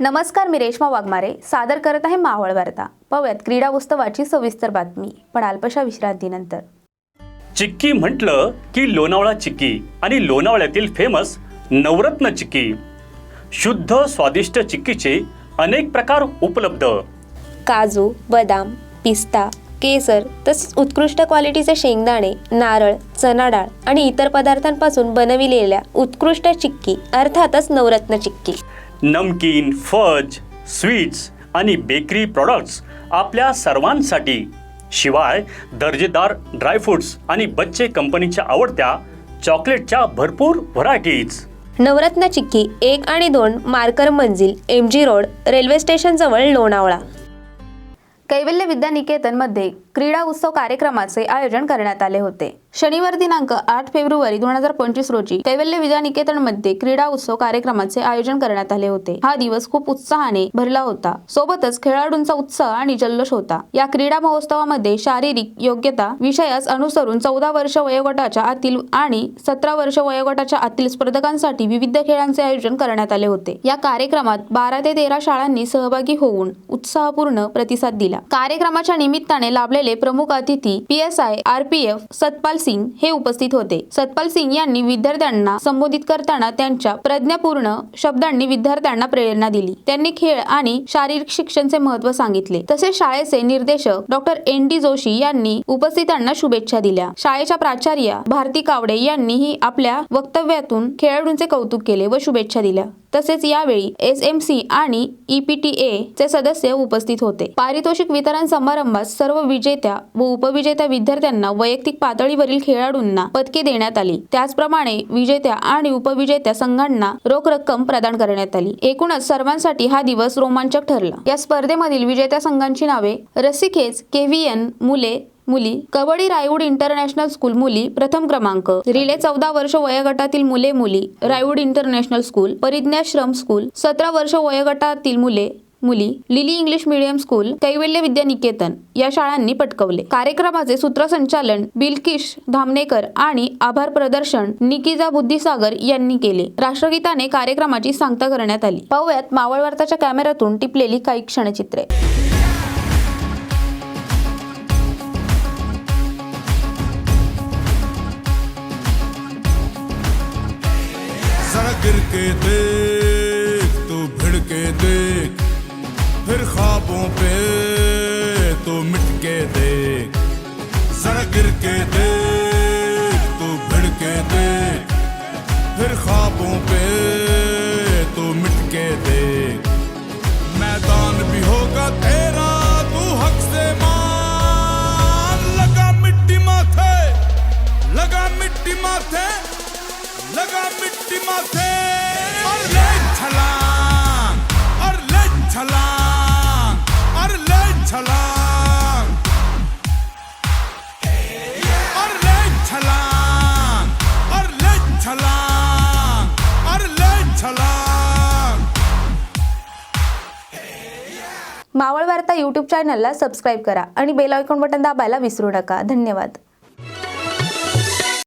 नमस्कार मी रेश्मा वाघमारे. सादर करत आहे मावळ वार्ता. पाहूयात क्रीडा उत्सवाची सविस्तर बातमी पण अल्पशा विश्रांतीनंतर. चिक्की म्हटलं की लोणावळा चिक्की आणि लोणावळ्यातील फेमस नवरत्न चिक्की. शुद्ध स्वादिष्ट चिक्कीचे अनेक प्रकार उपलब्ध. काजू बदाम पिस्ता केसर तसेच उत्कृष्ट क्वालिटीचे शेंगदाणे नारळ चना डाळ आणि इतर पदार्थांपासून बनविलेल्या उत्कृष्ट चिक्की अर्थातच नवरत्न चिक्की. नमकीन फज स्वीट्स आणि बेकरी प्रॉडक्ट्स आपल्या सर्वांसाठी. शिवाय दर्जेदार ड्रायफ्रुट्स आणि बच्चे कंपनीच्या आवडत्या चॉकलेटच्या भरपूर व्हरायटीज नवरत्न चिक्की एक आणि दोन marker Manzil M G road railway station जवळ लोणावळा. कैवल्य विद्या निकेतनमध्ये क्रीडा उत्सव कार्यक्रमाचे आयोजन करण्यात आले होते. शनिवार दिनांक आठ फेब्रुवारी दोन हजार पंचवीस रोजी कैवल्य विद्या निकेतनमध्ये क्रीडा उत्सव कार्यक्रमाचे आयोजन करण्यात आले होते. हा दिवस खूप उत्साहाने भरला होता. सोबतच खेळाडूंचा उत्साह आणि जल्लोष होता. या क्रीडा महोत्सवामध्ये शारीरिक योग्यता विषयास अनुसरून चौदा वर्ष वयोगटाच्या आतील आणि सतरा वर्ष वयोगटाच्या आतील स्पर्धकांसाठी विविध खेळांचे आयोजन करण्यात आले होते. या कार्यक्रमात बारा ते तेरा शाळांनी सहभागी होऊन उत्साहपूर्ण प्रतिसाद दिला. कार्यक्रमाच्या निमित्ताने लाभलेले प्रमुख अतिथी P S I R P F Satpal Singh हे उपस्थित होते. सतपाल सिंग यांनी विद्यार्थ्यांना संबोधित करताना त्यांच्या प्रज्ञापूर्ण शब्दांनी विद्यार्थ्यांना प्रेरणा दिली. त्यांनी खेळ आणि शारीरिक शिक्षणचे महत्त्व सांगितले. तसेच शाळेचे निर्देशक डॉक्टर एन डी जोशी यांनी उपस्थितांना शुभेच्छा दिल्या. शाळेच्या प्राचार्य भारती कावडे यांनीही आपल्या वक्तव्यातून खेळाडूंचे कौतुक केले व शुभेच्छा दिल्या. तसेच यावेळी एस एम सी आणि ईपीटीए चे सदस्य उपस्थित होते. पारितोषिक वितरण समारंभात सर्व विजेत्या व उपविजेत्या विद्यार्थ्यांना वैयक्तिक पातळीवरील खेळाडूंना पदके देण्यात आली. त्याचप्रमाणे विजेत्या आणि उपविजेत्या संघांना रोख रक्कम प्रदान करण्यात आली. एकूणच सर्वांसाठी हा दिवस रोमांचक ठरला. या स्पर्धेमधील विजेत्या संघांची नावे रसिकेज केव्हीएन मुले मुली कबड्डी रायवूड इंटरनॅशनल स्कूल मुली प्रथम क्रमांक रिले चौदा वर्ष वयोगटातील मुले मुली Ryewood international school Parigyashram school सतरा वर्ष वयोगटातील मुले मुली लिली इंग्लिश मीडियम स्कूल कैवल्य विद्या निकेतन या शाळांनी पटकवले. कार्यक्रमाचे सूत्रसंचालन बिलकिश धामणेकर आणि आभार प्रदर्शन निकिजा बुद्धिसागर यांनी केले. राष्ट्रगीताने कार्यक्रमाची सांगता करण्यात आली. पाहुयात मावळवर्ताच्या कॅमेऱ्यातून टिपलेली काही क्षणचित्रे. गिर के देख तू भिड़ के देख. फिर ख्वाबों पे तो मिट के देख जरा गिर के देख तो भिड़ के देख। फिर ख्वाबों पे तो मिट के देख मैदान भी होगा तेरा तू हक से मान। लगा मिट्टी माथे लगा मिट्टी माथे लगा मिट्टी माथे। और ले छलांग वार्ता यूट्यूब चॅनलला सबस्क्राईब करा आणि बेल आयकॉन बटन दाबायला विसरू नका. धन्यवाद.